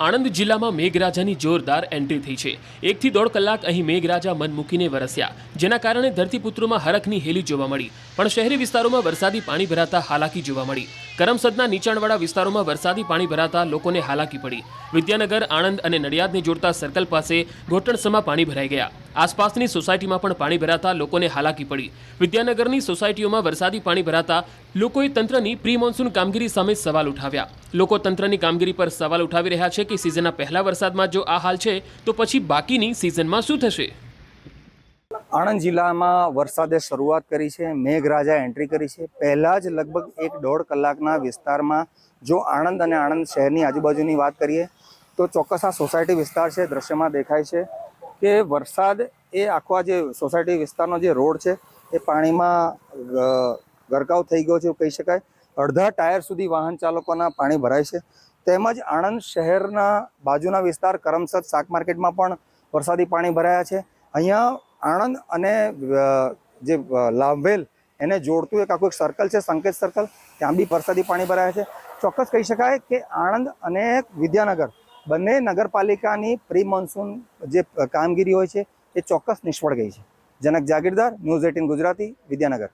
આણંદ જિલ્લામાં મેઘરાજાની જોરદાર એન્ટ્રી થઈ છે. એકથી દોઢ કલાક અહીં મેઘરાજા મન મૂકીને વરસ્યા. જેના કારણે ધરતીપુત્રોમાં હરખની હેલી જોવા મળી. પણ શહેરી વિસ્તારોમાં વરસાદી પાણી ભરાતા હાલાકી જોવા મળી. કરમસદના નીચાણવાળા વિસ્તારોમાં વરસાદી પાણી ભરાતા લોકોને હાલાકી પડી. વિદ્યાનગર, આણંદ અને નડિયાદને જોડતા સર્કલ પાસે ઘોટણસમાં પાણી ભરાઈ ગયા. આસપાસની સોસાયટીમાં પણ પાણી ભરાતા લોકોને હાલાકી પડી. વિદ્યાનગરની સોસાયટીઓમાં વરસાદી પાણી ભરાતા લોકોએ તંત્રની પ્રી મોન્સૂન કામગીરી સામે સવાલ ઉઠાવ્યા. લોકો તંત્રની કામગીરી પર સવાલ ઉઠાવી રહ્યા છે કે સિઝનના પહેલા વરસાદમાં જો આ હાલ છે, તો પછી બાકીની સિઝનમાં શું થશે? આણંદ જિલ્લામાં વરસાદે શરૂઆત કરી છે મેઘરાજા એન્ટ્રી કરી છે. પહેલાં જ લગભગ એક દોઢ કલાકના વિસ્તારમાં, જો આણંદ અને આણંદ શહેરની આજુબાજુની વાત કરીએ, તો ચોક્કસ આ સોસાયટી વિસ્તાર છે, દ્રશ્યમાં દેખાય છે કે વરસાદ એ આખો જે સોસાયટી વિસ્તારનો જે રોડ છે, એ પાણીમાં ગરકાવ થઈ ગયો છે કહી શકાય. અડધા ટાયર સુધી વાહન ચાલકોના પાણી ભરાય છે. તેમજ આણંદ શહેરના બાજુના વિસ્તાર કરમસદ શાક માર્કેટમાં પણ વરસાદી પાણી ભરાયા છે. અહીંયા આણંદ અને જે લાંભેલ એને જોડતું એક આખું એક સર્કલ છે, સંકેત સર્કલ ત્યાં બી વરસાદી પાણી ભરાયા છે. ચોક્કસ કહી શકાય કે આણંદ અને વિદ્યાનગર બંને નગરપાલિકાની પ્રી મોન્સૂન જે કામગીરી હોય છે, એ ચોક્કસ નિષ્ફળ ગઈ છે. Janak Jagirdar, news eighteen Gujarati, Vidyanagar.